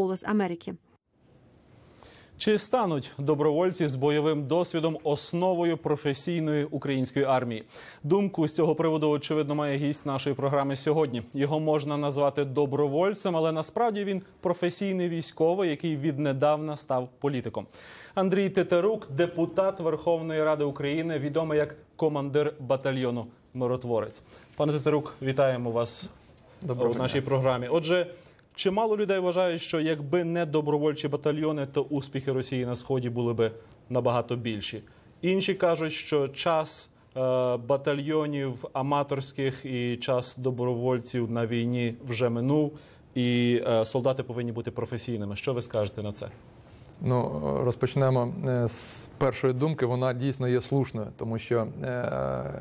Голос Америки. Чи стануть добровольці з бойовим досвідом основою професійної української армії? Думку з цього приводу очевидно має гість нашої програми сьогодні. Його можна назвати добровольцем, але насправді він професійний військовий, який віднедавна став політиком. Андрій Тетерук, депутат Верховної Ради України, відомий як командир батальйону Миротворець. Пане Тетерук, вітаємо вас Доброго в нашій програмі. Отже. Чимало людей вважають, що якби не добровольчі батальйони, то успіхи Росії на сході були би набагато більші. Інші кажуть, що час е, батальйонів аматорських і час добровольців на війні вже минув, і е, солдати повинні бути професійними. Що ви скажете на це? Ну, розпочнемо е, з першої думки. Вона дійсно є слушною, тому що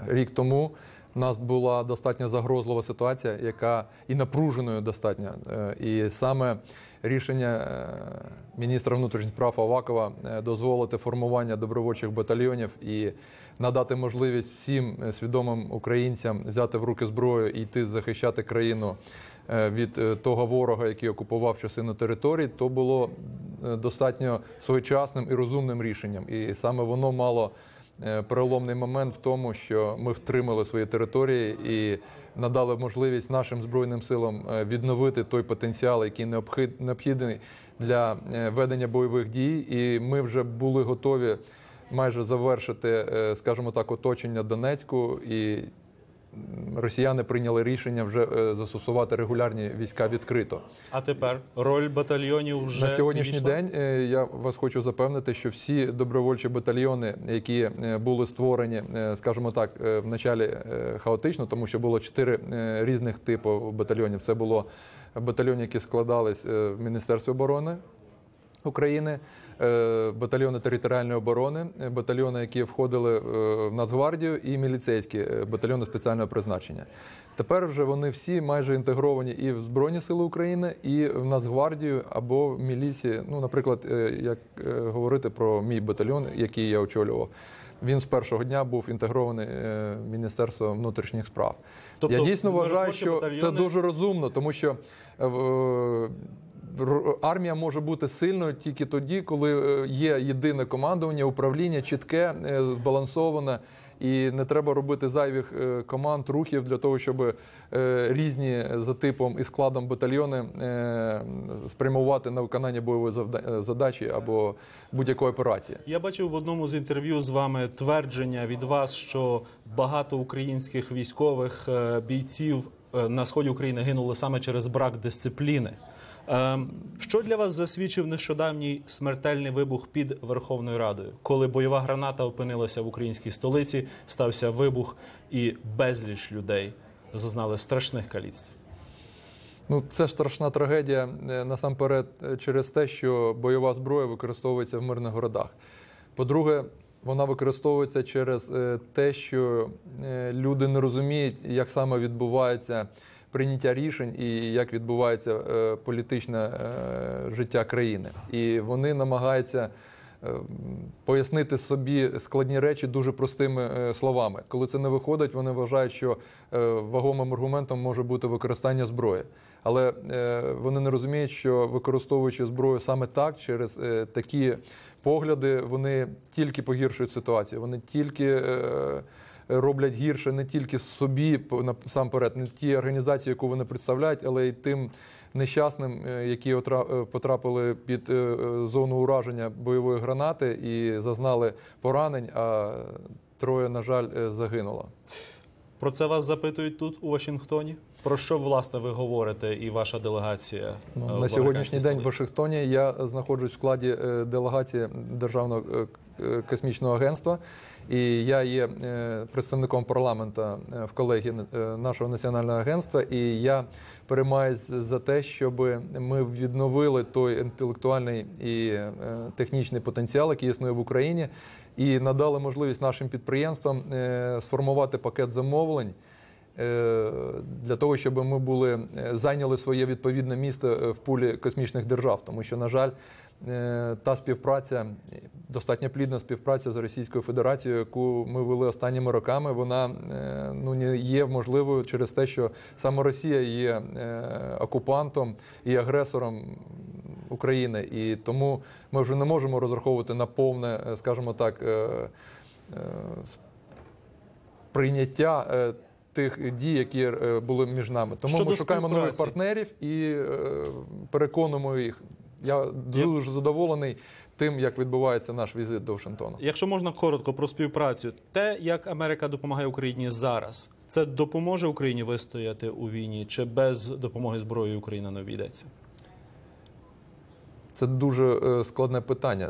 рік тому у нас була достатньо загрозлива ситуація, яка і напруженою достатньо. Е, і саме рішення е, міністра внутрішніх справ Авакова е, дозволити формування добровольчих батальйонів і надати можливість всім свідомим українцям взяти в руки зброю і йти захищати країну від того ворога, який окупував частину територій, то було достатньо своєчасним і розумним рішенням. І саме воно мало переломний момент в тому, що ми втримали свої території і надали можливість нашим збройним силам е, відновити той потенціал, який необхідний для е, ведення бойових дій. І ми вже були готові майже завершити, е, скажімо так, оточення Донецьку і росіяни прийняли рішення вже е, застосувати регулярні війська відкрито. А тепер роль батальйонів вже На сьогоднішній відійшла? день е, я вас хочу запевнити, що всі добровольчі батальйони, які е, були створені, скажімо так, в началі хаотично, тому що було чотири різних типу батальйонів. Це було батальйони, які складались в Міністерстві оборони. України, е, батальйони територіальної оборони, е, батальйони, які входили е, в Нацгвардію, і міліцейські батальйони спеціального призначення. Тепер вже вони всі майже інтегровані і в Збройні Сили України, і в Нацгвардію або в міліції. Ну, наприклад, як говорити про мій батальйон, який я очолював. Він з першого дня був інтегрований е, в Міністерство внутрішніх справ. Тобто я дійсно вважаю, що це дуже розумно, тому що армія може бути сильною тільки тоді, коли е, є єдине командування, управління чітке, е, збалансоване. І не треба робити зайвих е, команд, рухів для того, щоб різні за типом і складом батальйони спрямувати на виконання бойової задачі або будь-якої операції. Я бачив в одному з інтерв'ю з вами твердження від вас, що багато українських військових бійців на сході України гинули саме через брак дисципліни. Ем, Що для вас засвідчив нещодавній смертельний вибух під Верховною Радою, коли бойова граната опинилася в українській столиці, стався вибух, і безліч людей зазнали страшних каліцтв. Ну, це страшна трагедія е, насамперед е, через те, що бойова зброя використовується в мирних городах. По-друге, вона використовується через е, те, що е, люди не розуміють, як саме відбувається прийняття рішень і як відбувається е, політичне життя країни. І вони намагаються. Е, Пояснити собі складні речі дуже простими е, словами. Коли це не виходить, вони вважають, що е, вагомим аргументом може бути використання зброї. Але е, вони не розуміють, що використовуючи зброю саме так, через такі погляди, вони тільки погіршують ситуацію. Вони тільки роблять гірше не тільки собі насамперед, не ті організації, яку вони представляють, але й тим нещасним, е, які е, потрапили під е, зону ураження бойової гранати і зазнали поранень. А троє, на жаль, загинуло. Про це вас запитують тут у Вашингтоні. Про що власне ви говорите і ваша делегація? Ну, на сьогоднішній день в? Вашингтоні я знаходжусь в складі делегації Державного космічного агентства, і я є е, представником парламента е, в колегії е, нашого національного агентства. І я переймаюсь за те, щоб ми відновили той інтелектуальний і технічний потенціал, який існує в Україні, і надали можливість нашим підприємствам сформувати пакет замовлень. Е, Для того щоб ми були е, зайняли своє відповідне місце е, в пулі космічних держав, тому що, на жаль, та співпраця, достатньо плідна співпраця з Російською Федерацією, яку ми вели останніми роками, вона ну не є можливою через те, що саме Росія є окупантом і агресором України, і тому ми вже не можемо розраховувати на повне, скажімо так, прийняття. Тих дій, які е, були між нами, тому Щодо ми шукаємо нових партнерів і е, переконуємо їх. Я дуже задоволений тим, як відбувається наш візит до Вашингтона. Якщо можна коротко про співпрацю, те, як Америка допомагає Україні зараз, це допоможе Україні вистояти у війні, чи без допомоги зброї Україна не обійдеться? Це дуже е, складне питання,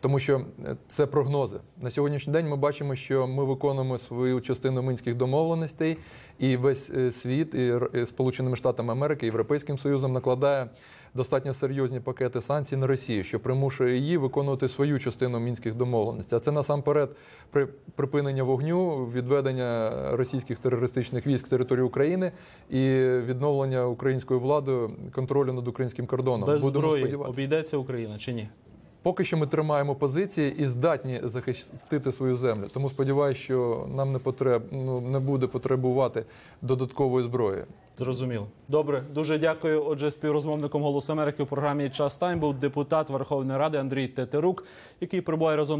тому що е, це прогнози. На сьогоднішній день ми бачимо, що ми виконуємо свою частину мінських домовленостей, і весь е, світ, і Сполученими Штатами Америки, і Європейським Союзом накладає достатньо серйозні пакети санкцій на Росію, що примушує її виконувати свою частину мінських домовленостей. А це насамперед при припинення вогню, відведення російських терористичних військ з території України і відновлення українською владою контролю над українським кордоном. Без Будемо зброї сподіватися. обійдеться Україна чи ні? Поки що ми тримаємо позиції і здатні захистити свою землю. Тому сподіваюся, що нам не потреб, ну, не буде потребувати додаткової зброї. Зрозуміло. Добре, дуже дякую. Отже, співрозмовником Голосу Америки у програмі Час Тайм був депутат Верховної Ради Андрій Тетерук, який прибуває разом.